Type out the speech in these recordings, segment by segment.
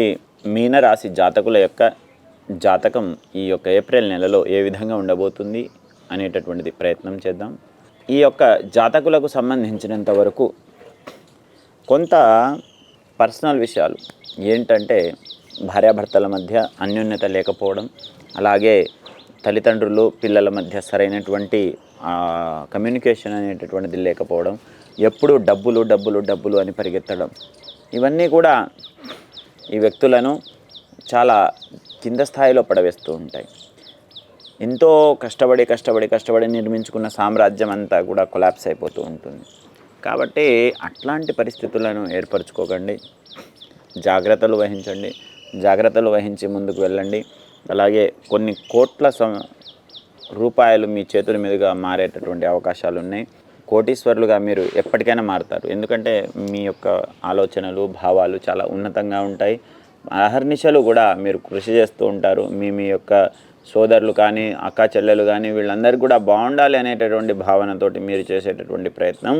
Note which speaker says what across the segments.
Speaker 1: ఈ మీనరాశి జాతకుల యొక్క జాతకం ఈ యొక్క ఏప్రిల్ నెలలో ఏ విధంగా ఉండబోతుంది అనేటటువంటిది ప్రయత్నం చేద్దాం. ఈ యొక్క జాతకులకు సంబంధించినంత వరకు కొంత పర్సనల్ విషయాలు. ఏంటంటే భార్యాభర్తల మధ్య అన్యోన్యత లేకపోవడం అలాగే తల్లిదండ్రులు పిల్లల మధ్య సరైనటువంటి కమ్యూనికేషన్ అనేటటువంటిది లేకపోవడం ఎప్పుడు డబ్బులు డబ్బులు డబ్బులు అని పరిగెత్తడం ఇవన్నీ కూడా ఈ వ్యక్తులను చాలా కింద స్థాయిలో పడవేస్తూ ఉంటాయి. ఎంతో కష్టపడి కష్టపడి కష్టపడి నిర్మించుకున్న సామ్రాజ్యం అంతా కూడా కొలాప్స్ అయిపోతూ ఉంటుంది. కాబట్టి అట్లాంటి పరిస్థితులను ఏర్పరచుకోకండి. జాగ్రత్తలు వహించండి. జాగ్రత్తలు వహించి ముందుకు వెళ్ళండి. అలాగే కొన్ని కోట్ల సం రూపాయలు మీ చేతుల మీదుగా మారేటటువంటి అవకాశాలు ఉన్నాయి కోటీశ్వరులుగా మీరు ఎప్పటికైనా మారుతారు. ఎందుకంటే మీ యొక్క ఆలోచనలు భావాలు చాలా ఉన్నతంగా ఉంటాయి. అహర్నిశలు కూడా మీరు కృషి చేస్తూ ఉంటారు. మీ మీ యొక్క సోదరులు కానీ అక్క చెల్లెలు కానీ వీళ్ళందరికీ కూడా బాగుండాలి అనేటటువంటి భావనతోటి మీరు చేసేటటువంటి ప్రయత్నం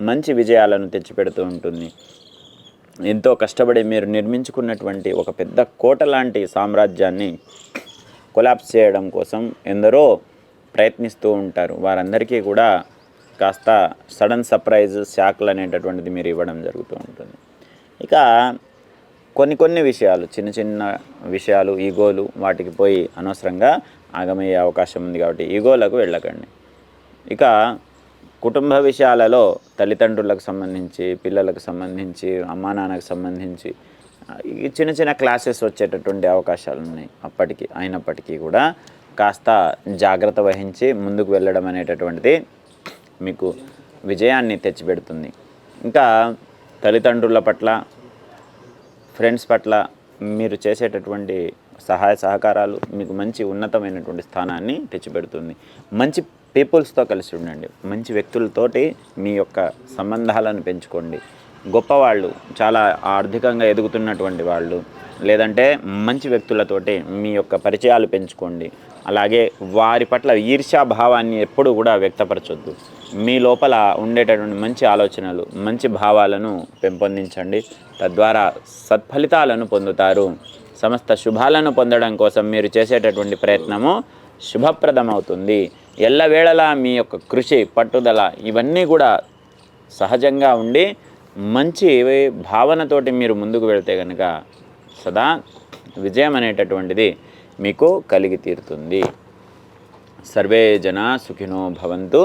Speaker 1: మంచి విజయాలను తెచ్చిపెడుతూ ఉంటుంది. ఎంతో కష్టపడి మీరు నిర్మించుకున్నటువంటి ఒక పెద్ద కోట లాంటి సామ్రాజ్యాన్ని కొలాప్స్ చేయడం కోసం ఎందరో ప్రయత్నిస్తూ ఉంటారు. వారందరికీ కూడా కాస్త సడన్ సర్ప్రైజ్ షాక్లు అనేటటువంటిది మీరు ఇవ్వడం జరుగుతూ ఉంటుంది. ఇక కొన్ని కొన్ని విషయాలు చిన్న చిన్న విషయాలు ఈగోలు వాటికి పోయి అనవసరంగా ఆగమయ్యే అవకాశం ఉంది కాబట్టి ఈగోలకు వెళ్ళకండి. ఇక కుటుంబ విషయాలలో తల్లిదండ్రులకు సంబంధించి పిల్లలకు సంబంధించి అమ్మా నాన్నకు సంబంధించి ఈ చిన్న చిన్న క్లాసెస్ వచ్చేటటువంటి అవకాశాలు ఉన్నాయి. అప్పటికి అయినప్పటికీ కూడా కాస్త జాగ్రత్త వహించి ముందుకు వెళ్ళడం అనేటటువంటిది మీకు విజయాన్ని తెచ్చిపెడుతుంది. ఇంకా తల్లిదండ్రుల పట్ల ఫ్రెండ్స్ పట్ల మీరు చేసేటటువంటి సహాయ సహకారాలు మీకు మంచి ఉన్నతమైనటువంటి స్థానాన్ని తెచ్చిపెడుతుంది. మంచి పీపుల్స్తో కలిసి ఉండండి. మంచి వ్యక్తులతోటి మీ యొక్క సంబంధాలను పెంచుకోండి. గొప్పవాళ్ళు చాలా ఆర్థికంగా ఎదుగుతున్నటువంటి వాళ్ళు లేదంటే మంచి వ్యక్తులతోటి మీ యొక్క పరిచయాలు పెంచుకోండి. అలాగే వారి పట్ల ఈర్ష్యాభావాన్ని ఎప్పుడు కూడా వ్యక్తపరచొద్దు. మీ లోపల ఉండేటటువంటి మంచి ఆలోచనలు మంచి భావాలను పెంపొందించండి. తద్వారా సత్ఫలితాలను పొందుతారు. సమస్త శుభాలను పొందడం కోసం మీరు చేసేటటువంటి ప్రయత్నము శుభప్రదమవుతుంది. ఎల్లవేళలా మీ యొక్క కృషి పట్టుదల ఇవన్నీ కూడా సహజంగా ఉండి మంచి భావనతోటి మీరు ముందుకు వెళ్తే కనుక సదా విజయం అనేటటువంటిది మీకు కలిగి తీరుతుంది. సర్వే జన సుఖినో భవంతు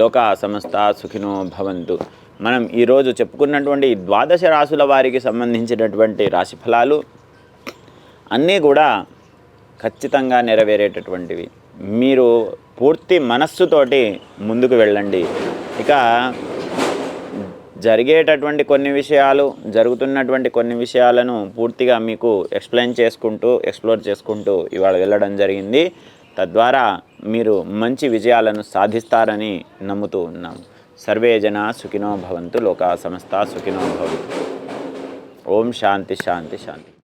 Speaker 1: లోకా సమస్త సుఖినో భవంతు. మనం ఈరోజు చెప్పుకున్నటువంటి ద్వాదశ రాసుల వారికి సంబంధించినటువంటి రాశి ఫలాలు అన్నీ కూడా ఖచ్చితంగా నెరవేరేటటువంటివి. మీరు పూర్తి మనస్సుతోటి ముందుకు వెళ్ళండి. ఇక జరిగేటటువంటి కొన్ని విషయాలు జరుగుతున్నటువంటి కొన్ని విషయాలను పూర్తిగా మీకు ఎక్స్ప్లెయిన్ చేసుకుంటూ ఎక్స్ప్లోర్ చేసుకుంటూ ఇవాళ వెళ్ళడం జరిగింది. తద్వారా మీరు మంచి విజయాలను సాధిస్తారని నమ్ముతూ ఉన్నాం. సర్వే జన సుఖినో భవంతు లోకా సమస్త సుఖినో భవంతు. ఓం శాంతి శాంతి శాంతి.